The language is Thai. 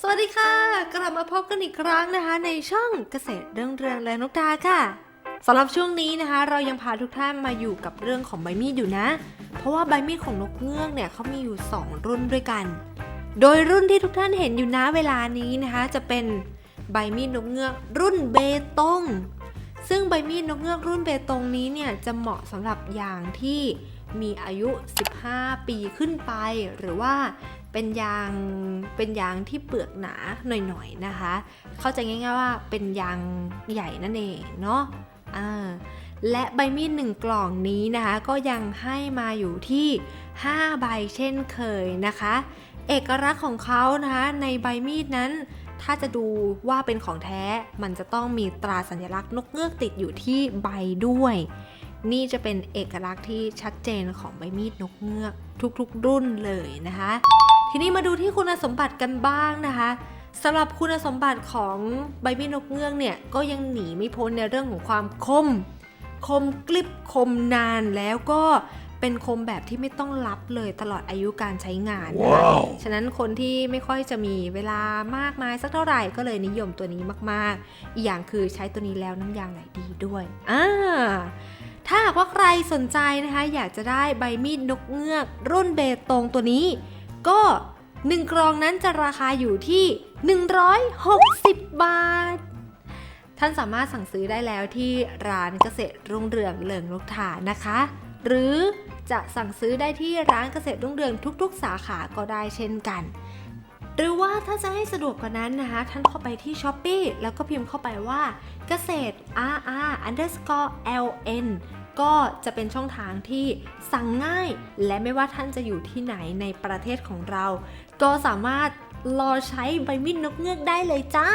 สวัสดีค่ะ กลับมาพบกันอีกครั้งนะคะ ในช่องเกษตรเรื่องเรืองและนกดาค่ะสำหรับช่วงนี้นะคะ เรายังพาทุกท่านมาอยู่กับเรื่องของใบมีดอยู่นะ เพราะว่าใบมีดของนกเงือกเนี่ยเขามีอยู่ 2 รุ่นด้วยกัน โดยรุ่นที่ทุกท่านเห็นอยู่นะเวลานี้นะคะ จะเป็นใบมีดนกเงือกรุ่นเบตง ซึ่งใบมีดนกเงือกรุ่นเบตงนี้เนี่ยจะเหมาะสำหรับยางที่มีอายุ 15 ปีขึ้นไป หรือว่าเป็นยางเป็นยางที่เปลือกหนาหน่อยๆนะคะ เข้าใจง่ายๆว่าเป็นยางใหญ่นั่นเองเนาะอ่าและใบมีดหนึ่งกล่องนี้นะคะ ก็ยังให้มาอยู่ที่ 5 ใบเช่นเคยนะคะ เอกลักษณ์ของเขานะคะในใบมีดนั้น ถ้าจะดูว่าเป็นของแท้มันจะต้องมีตราสัญลักษณ์นกเงือกติดอยู่ที่ใบด้วย นี่จะเป็นเอกลักษณ์ที่ชัดเจนของใบมีดนกเงือกทุกๆ รุ่นเลยนะคะ ทีนี้มาดูที่คุณสมบัติกันบ้างนะคะสำหรับคุณสมบัติของใบมีดนกเงือกเนี่ยก็ยังหนีไม่พ้นในเรื่องของความคม คมกลิบคมนานแล้วก็ เป็นคมแบบที่ไม่ต้องรับเลยตลอดอายุการใช้งานนะคะว้าวฉะนั้นคนที่ไม่ค่อยจะมีเวลามากมายสักเท่าไหร่ก็เลยนิยมตัวนี้มากๆ อีกอย่างคือใช้ตัวนี้แล้วน้ำยางไหลดีด้วยอ่าถ้าหากว่าใครสนใจนะคะ อยากจะได้ใบมีดนกเงือก รุ่นเบตงตัวนี้ ก็1กรองนั้นจะราคาอยู่ที่ 160 บาท ท่านสามารถสั่งซื้อได้แล้วที่ร้านเกษตรรุ่งเรืองเหลิงนกทานะคะ หรือ จะสั่งซื้อได้ที่ร้านเกษตรรุ่งเรืองทุก ๆ สาขาก็ได้เช่นกัน หรือว่าถ้าจะให้สะดวกกว่านั้นนะคะ ท่านเข้าไปที่ s h อ p e e แล้วก็พิมพ์เข้าไปว่าเกษตร rr underscore ln ก็จะเป็นช่องทางที่สั่งง่าย และไม่ว่าท่านจะอยู่ที่ไหนในประเทศของเรา ก็สามารถรอใช้ใบมีดนกเงือกได้เลยจ้า